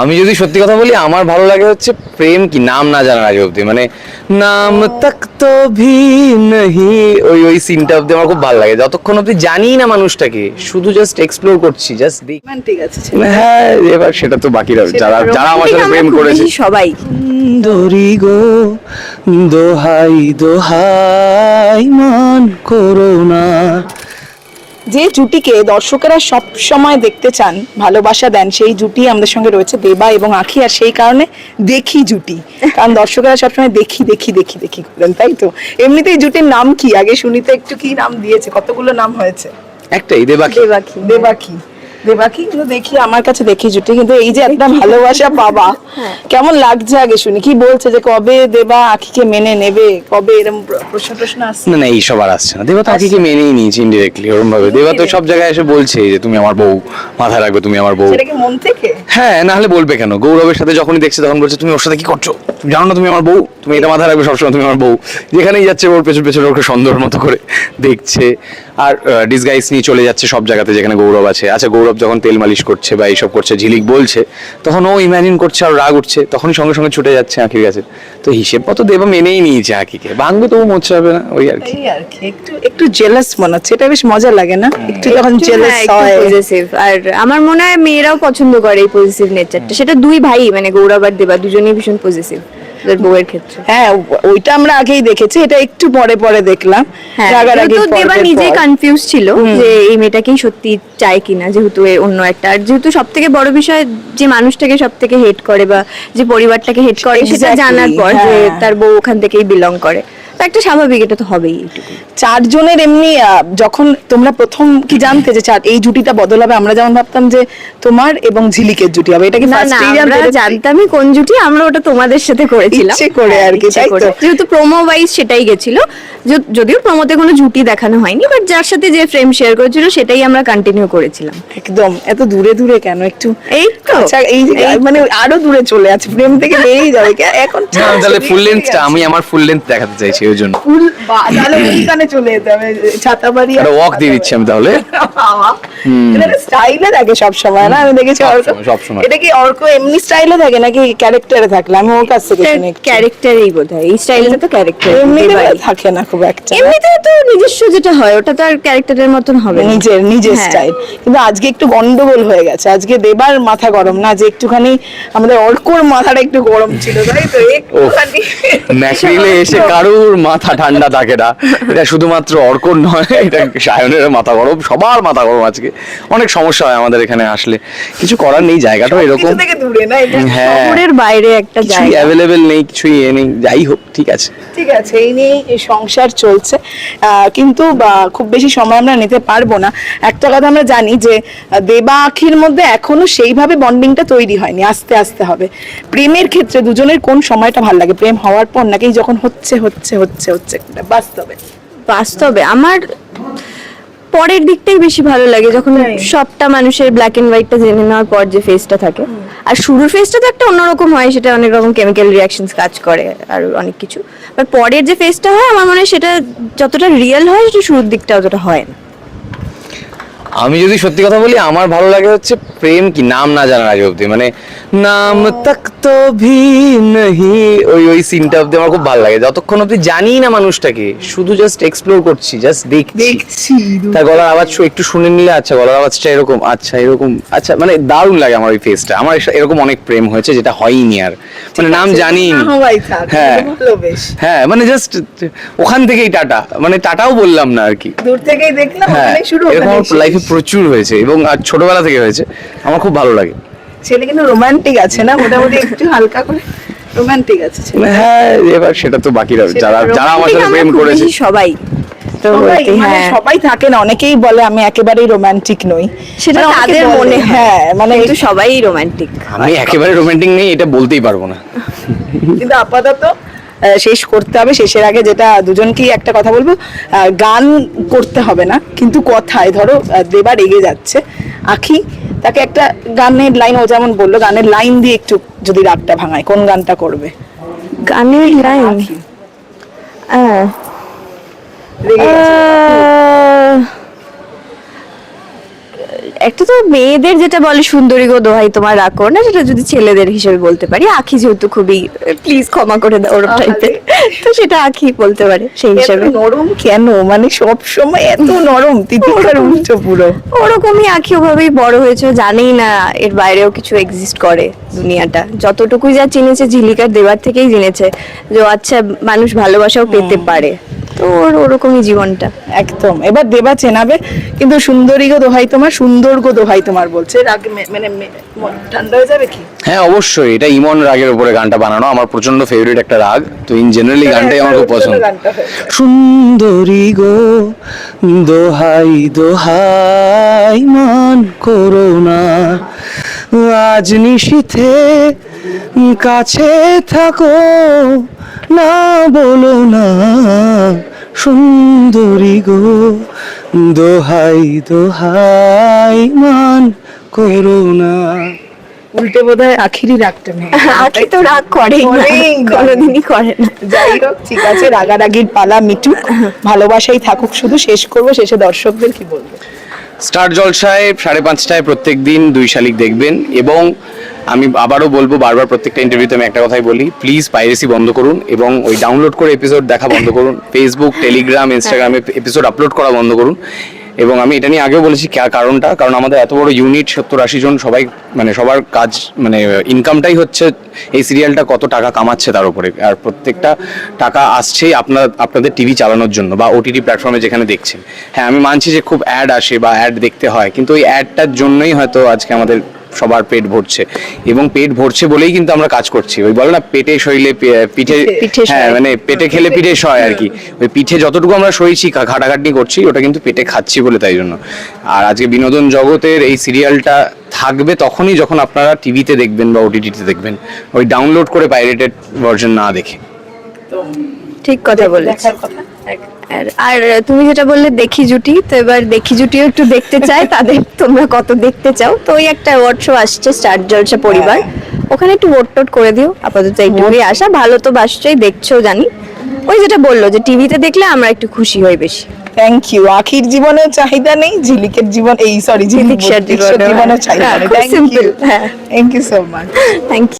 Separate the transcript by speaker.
Speaker 1: আমি যদি সত্যি কথা বলি আমার ভালো লাগে হচ্ছে প্রেম কি নাম না জানার আগে অব্দি মানে নাম তক তো ভি নহি ওই ওই সিনটা অব্দি আমার খুব ভালো লাগে। যতক্ষণ অব্দি জানি না মানুষটাকে শুধু জাস্ট এক্সপ্লোর করছি জাস্ট দেখ।
Speaker 2: রোমান্টিক আছে
Speaker 1: হ্যাঁ এবার সেটা তো বাকিরা যারা যারা আমার সাথে প্রেম করেছে।
Speaker 3: সবাই।
Speaker 1: দরি গো দোহাই দোহাই মান করো না।
Speaker 2: যে জুটিকে দর্শকেরা সব সময় দেখতে চান ভালোবাসা দেন সেই জুটি আমাদের সঙ্গে রয়েছে দেবা এবং আখি আর সেই কারণে দেখি জুটি। কারণ দর্শকেরা সবসময় দেখি দেখি দেখি দেখি করেন তাই তো? এমনিতেই এই জুটির নাম কি? আগে শুনিতে একটু কি নাম দিয়েছে? কতগুলো নাম হয়েছে?
Speaker 1: একটাই দেবাখি।
Speaker 2: দেবাখি দেবাকি দেবাকি কিন্তু দেখি আমার কাছে দেখি জুটি কিন্তু এই যে একটা ভালোবাসা পাবা কেমন লাগছে আগে শুনি? কি বলছে যে কবে দেবা আখিকে মেনে নেবে? কবে এরকম প্রশ্ন প্রশ্ন আসছে?
Speaker 1: না না এইসব আর আসছে না। দেবা তো আকিকে মেনেই নিয়েছে ইনডিরেক্টলি ওরকম ভাবে দেবা তো সব জায়গায় এসে বলছে যে তুমি আমার বউ মাথায় রাখবে তুমি আমার বউ।
Speaker 2: সেটা কি মন থেকে?
Speaker 1: হ্যাঁ না হলে বলবে কেন? গৌরবের সাথে যখনই দেখছে তখন বলছে তুমি ওর সাথে কি করছ? তুমি জানো না তুমি আমার বউ? তুমি এটা মাথায় রাখবে সবসময় তুমি আমার বউ? যেখানেই যাচ্ছে ওর পেছন পেছনে ওকে সুন্দর মতো করে দেখছে। আর ডিসগাইস নিয়ে চলে যাচ্ছে সব জায়গাতে যেখানে গৌরব আছে। আচ্ছা গৌরব যখন তেল মালিশ করছে বা এইসব করছে ঝিলিক বলছে তখন ও ইমাজিন করছে আর রাগ উঠছে তখনই সঙ্গে সঙ্গে ছুটে যাচ্ছে আঁকির কাছে। তো হিসেব মতো দেবা মেনেই নিয়েছে আঁকিকে ভাঙবে তবু মোচ্ছে হবে না ওই আর কি।
Speaker 2: একটু একটু জেলাস মনে হচ্ছে এটা বেশ মজা লাগে না? একটু যখন জেলাস
Speaker 3: হ্যাঁ,
Speaker 2: হয়।
Speaker 3: আর আমার মনে হয় মেয়েরাও পছন্দ করে এই পজিটিভ নেচারটা সেটা দুই ভাই মানে গৌরব আর দেবা দুজনেই ভীষণ পজিটিভ ওদের বউয়ের ক্ষেত্রে।
Speaker 2: হ্যাঁ ওইটা আমরা আগেই দেখেছি এটা একটু পরে পরে দেখলাম।
Speaker 3: হ্যাঁ
Speaker 2: রাগারাগি
Speaker 3: দেবা
Speaker 2: পর্বের
Speaker 3: কনফিউজ ছিল যে এই মেয়েটাকেই সত্যি চায় কিনা যেহেতু অন্য একটা। আর যেহেতু সব থেকে বড় বিষয় যে মানুষটাকে সব থেকে হেট করে বা যে পরিবারটাকে হেট করে সেটা জানার পর যে
Speaker 2: হ্যাঁ।
Speaker 3: তার বউ ওখান থেকেই বিলং করে। একটা স্বাভাবিক এটা তো হবেই এইটুকু।
Speaker 2: চারজনের এমনি যখন তোমরা প্রথম কি জানতে যে চার এই জুটিটা বদল হবে আমরা যেমন ভাবতাম যে তোমার এবং ঝিলিকের জুটি হবে এটা কি ফার্স্টেই জানতে
Speaker 3: জানতামই কোন জুটি আমরা ওটা তোমাদের সাথে করেছিলাম।
Speaker 2: ইচ্ছে করে আর কি, তাই তো?
Speaker 3: যেহেতু প্রোমো ওয়াইজ সেটাই গেছিল যদিও প্রোমোতে কোনো জুটি দেখানো হয়নি বাট যার সাথে যে ফ্রেম শেয়ার করেছিল সেটাই আমরা কন্টিনিউ করেছিলাম।
Speaker 2: একদম এত দূরে দূরে কেন একটু?
Speaker 3: এই তো
Speaker 2: আচ্ছা এই যে মানে আরও দূরে চলে আছে ফ্রেম থেকে বেরিয়ে যাবে এখন
Speaker 1: তাহলে ফুল লেন্থটা আমি আমার ফুল লেন্থ দেখাতে চাইছি। ওই জন্য
Speaker 2: ফুল বা তাহলে ওইখানে চলে যেতে হবে ছাতাবাড়ি
Speaker 1: একটা walk দিয়ে দিচ্ছি আমি তাহলে।
Speaker 2: এটা স্টাইলে থাকে সব সময় না? আমি দেখেছি অর্ক
Speaker 1: সবসময়, সবসময়।
Speaker 2: এটা কি অর্ক এমনি স্টাইলে থাকে নাকি ক্যারেক্টারে থাকলে আমি ওর কাছ থেকে শুনি।
Speaker 3: ক্যারেক্টারই এই স্টাইলটা তো ক্যারেক্টার
Speaker 2: এমনিতে থাকে না খুব একটা।
Speaker 3: এমনিতে তো নিজস্ব যেটা হয় ওটা তো আর ক্যারেক্টারের মতন হবে
Speaker 2: নিজের নিজের
Speaker 3: হ্যাঁ।
Speaker 2: স্টাইল কিন্তু আজকে একটু গন্ডগোল হয়ে গেছে। আজকে দেবার মাথা গরম না? যে একটুখানি আমাদের অর্কর মাথাটা একটু গরম ছিল তাই তো? একটুখানি
Speaker 1: ম্যাকরিলে এসে কারুর মাথা ঠান্ডা থাকে না। এটা শুধুমাত্র অর্কর নয় এটা সায়নের মাথা গরম সবার মাথা গরম আজকে। অনেক সমস্যা হয় আমাদের এখানে আসলে। কিছু করার নেই জায়গাটাও এরকম।
Speaker 2: কিছু থেকে দূরে না এটা
Speaker 1: হ্যাঁ।
Speaker 3: শহরের বাইরে একটা
Speaker 1: কিছুই
Speaker 3: জায়গা।
Speaker 1: অ্যাভেলেবেল নেই কিছুই এ নেই যাই হোক ঠিক আছে।
Speaker 2: ঠিক আছে এই নিয়ে সংসার চলছে। আহ, কিন্তু বা, খুব বেশি সময় আমরা নিতে পারব না। একটা কথা আমরা জানি যে দেবা আখির মধ্যে এখনও সেইভাবে বন্ডিংটা তৈরি হয়নি আস্তে আস্তে হবে। প্রেমের ক্ষেত্রে দুজনের কোন সময়টা ভালো লাগে? প্রেম হওয়ার পর নাকি যখন হচ্ছে হচ্ছে হচ্ছে হচ্ছে বাস্তবে।
Speaker 3: বাস্তবে। আমার পরের দিকটাই বেশি ভালো লাগে যখন সবটা মানুষের ব্ল্যাক এন্ড হোয়াইটটা জেনে নেওয়ার পর যে ফেসটা থাকে। আর শুরুর ফেসটা তো একটা অন্যরকম হয় সেটা অনেক রকম কেমিক্যাল রিয়াকশনস কাজ করে আর অনেক কিছু। বাট পরের যে ফেসটা হয় আমার মনে হয় সেটা যতটা রিয়েল হয় সেটা শুরুর দিকটা অতটা হয় না।
Speaker 1: আমি যদি সত্যি কথা বলি আমার ভালো লাগে হচ্ছে প্রেম কি নাম না জানার আগে অব্দি মানে নাম তক তো ভি নহি। ওই ওই সিনটা অব্দি আমার খুব ভালো লাগে। যতক্ষণ অব্দি জানি না মানুষটাকে শুধু জাস্ট এক্সপ্লোর করছি জাস্ট দেখছি। তার গলার আওয়াজ একটু শুনে নিলে আচ্ছা গলার আওয়াজটা এরকম আচ্ছা এরকম আচ্ছা মানে দারুণ লাগে আমার ওই ফেসটা আমার এরকম অনেক প্রেম হয়েছে যেটা হয়নি আর। মানে নাম জানি হ্যাঁ। হ্যাঁ মানে জাস্ট ওখান থেকেই টাটা। মানে টাটাও বললাম না আর কি।
Speaker 2: দূর থেকেই দেখলাম
Speaker 1: হ্যাঁ এরকম লাইফে প্রচুর হয়েছে এবং আর ছোটবেলা থেকে হয়েছে। আমার খুব ভালো লাগে।
Speaker 2: ছেলে কিন্তু রোমান্টিক আছে না? মোটামুটি একটু হালকা করে রোমান্টিক আছে
Speaker 1: হ্যাঁ এবার সেটা তো বাকিরা যারা যারা আমার সাথে প্রেম করেছে।
Speaker 3: সবাই। তো
Speaker 2: সবাই মানে
Speaker 3: হ্যাঁ।
Speaker 2: সবাই থাকে না অনেকেই বলে আমি একেবারেই রোমান্টিক নই।
Speaker 3: সেটা
Speaker 2: মানে
Speaker 3: তাদের মনে হ্যাঁ।
Speaker 2: মানে
Speaker 3: কিন্তু সবাই রোমান্টিক
Speaker 1: আমি একেবারে রোমান্টিক নেই এটা বলতেই পারব না।
Speaker 2: কিন্তু আপাতত শেষ করতে হবে শেষের আগে যেটা দুজনকেই একটা কথা বলব গান করতে হবে না কিন্তু কথায় ধরো দেবা রেগে যাচ্ছে। আখি তাকে একটা গানের লাইন ও যেমন বলল গানের লাইন দিয়ে একটু যদি রাগটা ভাঙায় কোন গানটা করবে?
Speaker 3: গানের লাইন। আহ, একটা তো মেয়েদের যেটা বলে সুন্দরী গো দোহাই তোমার রাখো না সেটা যদি ছেলেদের হিসেবে বলতে পারি আখি যেহেতু খুবই প্লিজ ক্ষমা করে দাও ওরম টাইপের তো সেটা আখি বলতে পারে সেই হিসেবে।
Speaker 2: নরম কেন? মানে সব সময় এত নরম তিতিকার উল্টো পুরো।
Speaker 3: ওরকমই আখি ওভাবেই বড় হয়েছে জানেই না এর বাইরেও কিছু এক্সিস্ট করে দুনিয়াটা। যতটুকুই যা চিনেছে ঝিলিকার দেবার থেকেই জেনেছে যে আচ্ছা মানুষ ভালোবাসাও পেতে পারে। তো ওর ওরকমই জীবনটা।
Speaker 2: একদম। এবার দেবা চেনাবে কিন্তু সুন্দরী গো দোহাই তোমার সুন্দর গো দোহাই তোমার বলছে। রাগ মানে ঠান্ডা হয়ে যাবে কি?
Speaker 1: হ্যাঁ অবশ্যই। এটা ইমন রাগের উপরে গানটা বানানো। আমার প্রচণ্ড ফেভারিট একটা রাগ। তো ইন জেনারেলি গানটাই আমার খুব পছন্দ। সুন্দরী গো দোহাই দোহাই মান করো না। আজ নিশীথে কাছে থাকো। না বলো না সুন্দরী গো দোহাই দোহাই মান করো না।
Speaker 2: উল্টে বোধ হয় আখিরই রাগটা নেই।
Speaker 3: আখি তো রাগ না। কোনোদিনই করে না।
Speaker 2: যাই হোক ঠিক আছে রাগারাগির পালা মিটুক ভালোবাসাই থাকুক শুধু শেষ করব শেষে দর্শকদের কি বলব?
Speaker 1: স্টার জলসায় সাড়ে পাঁচটায় প্রত্যেক দিন দুই শালিক দেখবেন এবং আমি আবারও বলব, বারবার প্রত্যেকটা ইন্টারভিউতে আমি একটা কথাই বলি প্লিজ পাইরেসি বন্ধ করুন এবং ওই ডাউনলোড করে এপিসোড দেখা বন্ধ করুন। ফেসবুক টেলিগ্রাম ইনস্টাগ্রামে এপিসোড আপলোড করা বন্ধ করুন। এবং আমি এটা নিয়ে আগেও বলেছি কারণটা, কারণ আমাদের এত বড় ইউনিট সত্তর আশি জন, সবাই মানে সবার কাজ মানে ইনকামটাই হচ্ছে এই সিরিয়ালটা কত টাকা কামাচ্ছে তার উপরে। আর প্রত্যেকটা টাকা আসছেই আপনার, আপনাদের টিভি চালানোর জন্য বা ওটিটি প্ল্যাটফর্মে যেখানে দেখছেন। হ্যাঁ আমি মানছি যে খুব অ্যাড আসে বা অ্যাড দেখতে হয়, কিন্তু ওই অ্যাডটার জন্যই হয়তো আজকে আমাদের সবার পেট ভরছে। এবং পেট ভরছে বলেই কিন্তু আমরা কাজ করছি। ওই বলে না পেটে শৈলে পিঠে
Speaker 3: পিঠে
Speaker 1: হ্যাঁ মানে পেটে খেলে পিঠে সয় আর কি। ওই পিঠে যতটুকু আমরা সইছি খাটাখাটনি করছি ওটা কিন্তু পেটে খাচ্ছি বলে তাই জন্য। আর আজকে বিনোদন জগতের এই সিরিয়ালটা থাকবে তখনই যখন আপনারা টিভিতে দেখবেন বা ওটিটিতে দেখবেন। ওই ডাউনলোড করে পাইরেটেড ভার্জন না দেখে।
Speaker 3: ঠিক কথা বলেছ। আর আর তুমি যেটা বললে দেখি জুটি তো এবার দেখি জুটিও একটু দেখতে চাই তাদের তোমরা কত দেখতে চাও। তো ওই একটা ওয়ার্ড শো আসছে স্টার জলসা পরিবার। ওখানে একটু ভোট টোট করে দিও আপাতত এইটুকুই আসা। ভালো তো বাসছই দেখছ জানি। ওই যেটা বলল যে টিভিতে দেখলে আমরা একটু খুশি হই বেশি।
Speaker 2: থ্যাংক ইউ আখির জীবনেও চাহিদা নেই ঝিলিকের জীবন এই সরি ঝিলিক
Speaker 3: জীবনেও,
Speaker 2: জীবনেও চাহিদা
Speaker 3: হ্যাঁ,
Speaker 2: নেই থ্যাংক ইউ
Speaker 3: হ্যাঁ।
Speaker 2: Thank you so much
Speaker 3: thank you